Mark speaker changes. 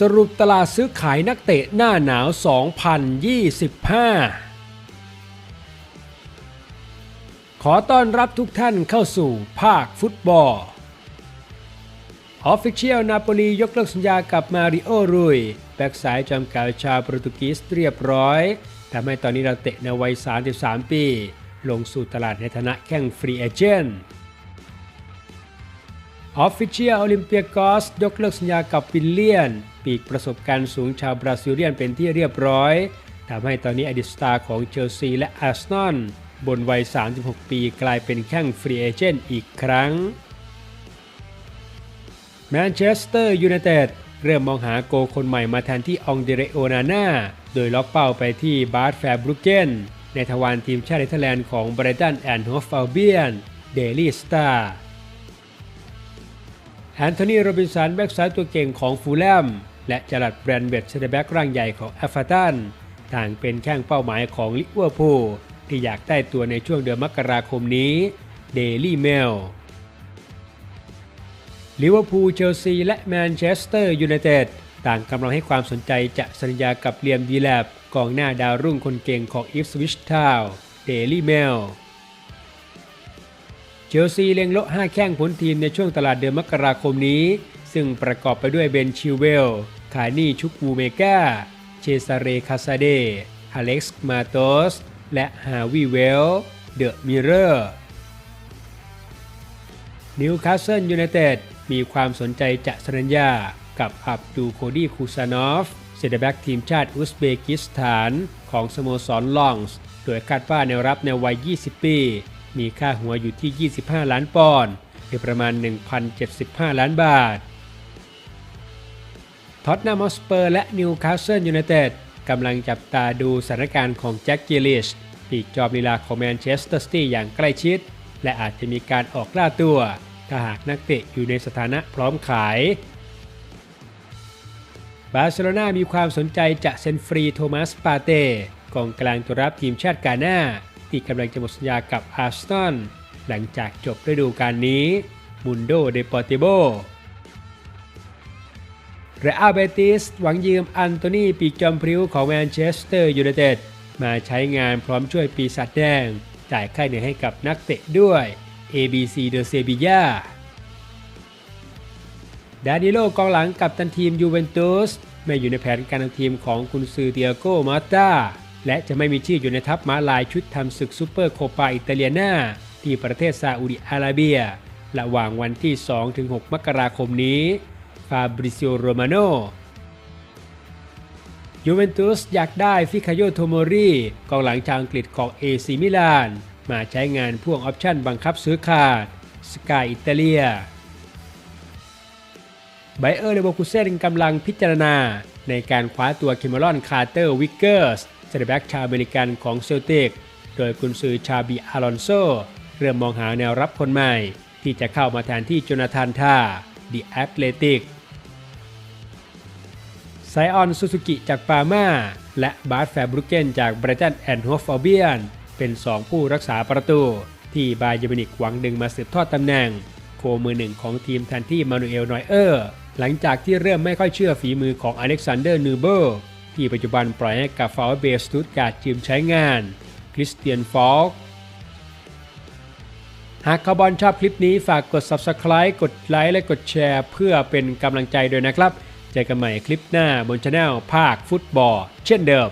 Speaker 1: สรุปตลาดซื้อขายนักเตะหน้าหนาว 2025 ขอต้อนรับทุกท่านเข้าสู่ภาคฟุตบอลออฟฟิเชียลนาโปลียกเลิกสัญญากับมาริโอรุยแบ็กสายจอมเก่าชาวโปรตุเกสเรียบร้อยทำให้ตอนนี้เราเตะในวัย 33 ปี ลงสู่ตลาดในฐานะแข่งฟรีเอเจนต์ออฟฟิเชียลโอลิมเปียกอสยกเลิกสัญญากับวิลเลียน ปีกประสบการณ์สูงชาวบราซิเลียนเป็นที่เรียบร้อยทำให้ตอนนี้อดีตสตาร์ของเชลซีและอาร์เซนอลบนวัย 36 ปีกลายเป็นแข้งฟรีเอเจนต์อีกครั้งแมนเชสเตอร์ยูไนเต็ดเริ่มมองหาโกคนใหม่มาแทนที่องเดเรโอนาน่าโดยล็อกเป้าไปที่บาร์แฟบรุกเกนในทวารทีมชาติเนเธอร์แลนด์ของบรตันแอนด์ฮอฟอัลเบียนเดลี่สตาร์แอนโทนีโรบินสันแบ็กซ้ายตัวเก่งของฟูลแลม และจลัดแบรนเบตเซเดแบ็กร่างใหญ่ของแอฟเฟอร์ตันต่างเป็นแข้งเป้าหมายของลิเวอร์พูลที่อยากได้ตัวในช่วงเดือนมกราคมนี้เดลี่เมลลิเวอร์พูลเชลซีและแมนเชสเตอร์ยูไนเต็ดต่างกำลังให้ความสนใจจะสัญญากับเลียมดีแลบกองหน้าดาวรุ่งคนเก่งของอีฟสวิชทาวเดลี่เมลเชลซีเล็งโละ5แข้งผลทีมในช่วงตลาดเดือนมกราคมนี้ ซึ่งประกอบไปด้วยเบนชิวเวล คานี่ชุกวูเมกาเชซาเรคาซาเดอเล็กซ์มาโตสและฮาวิเวลเดอะมิเรอร์นิวคาสเซิลยูไนเต็ดมีความสนใจจะสัญญากับอับดูโคดีคูซานอฟเซเดแบ็กทีมชาติอุซเบกิสถานของสโมสรลองส์ โดยคาดว่าแนวรับในวัย 20 ปี มีค่าหัวอยู่ที่ 25 ล้านปอนด์หรือประมาณ 1,075 ล้านบาท ท็อตแนมฮอสเปอร์และนิวคาสเซิลยูไนเต็ดกำลังจับตาดูสถานการณ์ของแจ็คกิลิชปีกจอมลีลาของแมนเชสเตอร์ซิตี้อย่างใกล้ชิด และอาจจะมีการออกล่าตัว ถ้าหากนักเตะอยู่ในสถานะพร้อมขาย บาร์เซโลนามีความสนใจจะเซ็นฟรีโทมัสปาเต้กองกลางตัวรับทีมชาติกาหน้า ที่กำลังจะหมดสัญญากับอาร์เซนหลังจากจบฤดูกาลนี้มุนโดเดปอร์ติโบ เรอัลเบติสหวังยืมอันโตนีปีกจอมพริ้วของแมนเชสเตอร์ยูไนเต็ดมาใช้งานพร้อมช่วยปีศาจแดง จ่ายค่าเหนื่อยให้กับนักเตะด้วย ABC เดอเซบียาดานิโลกองหลังกับตันทีมยูเวนตุสไม่อยู่ในแผนการทีมของกุนซือเตียโกมาตาและจะไม่มีชื่ออยู่ในทัพม้าลายชุดทำศึกซูเปอร์โคปาอิตาเลียนาที่ประเทศซาอุดิอาระเบียระหว่างวันที่ 2-6 มกราคมนี้ ฟาบริซิโอโรมาโนยูเวนตุสอยากได้ฟิคาโยโทโมรีกองหลังชาวอังกฤษของเอซิมิลาน มาใช้งานพ่วงออปชั่นบังคับซื้อขาดสกายอิตาเลียไบเออร์เลเวอร์คูเซนกำลังพิจารณา ในการคว้าตัวคิมเมรอนคาร์เตอร์วิกเกอร์สเซนแบ็กชาวอเมริกันของเซลติก โดยกุนซือชาบีอารอนโซ เริ่มมองหาแนวรับคนใหม่ ที่จะเข้ามาแทนที่โจนาธานท่าดีแอตเลติก ไซออนซูซูกิจากปาม่าและบาร์แฟบรุเกนจากไบรตันแอนด์ฮอฟอัลเบียนเป็น 2 ผู้รักษาประตู ที่บาเยมินิกหวังดึงมาสืบทอดตำแหน่ง โคมือหนึ่งของทีมแทนที่มานูเอลนอยเออร์หลังจากที่เริ่มไม่ค่อยเชื่อฝีมือของอเล็กซานเดอร์นูเบอร์ที่ปัจจุบันปล่อยให้กับฟาวเบสตูดการ์ดยืมใช้งาน คริสเตียนฟอลกหากคาร์บอนชอบคลิปนี้ฝากกด Subscribe กดไลค์และกดแชร์ เพื่อเป็นกำลังใจด้วยนะครับ เจอกันใหม่คลิปหน้าบนช anel ภาคฟุตบอล เช่นเดิม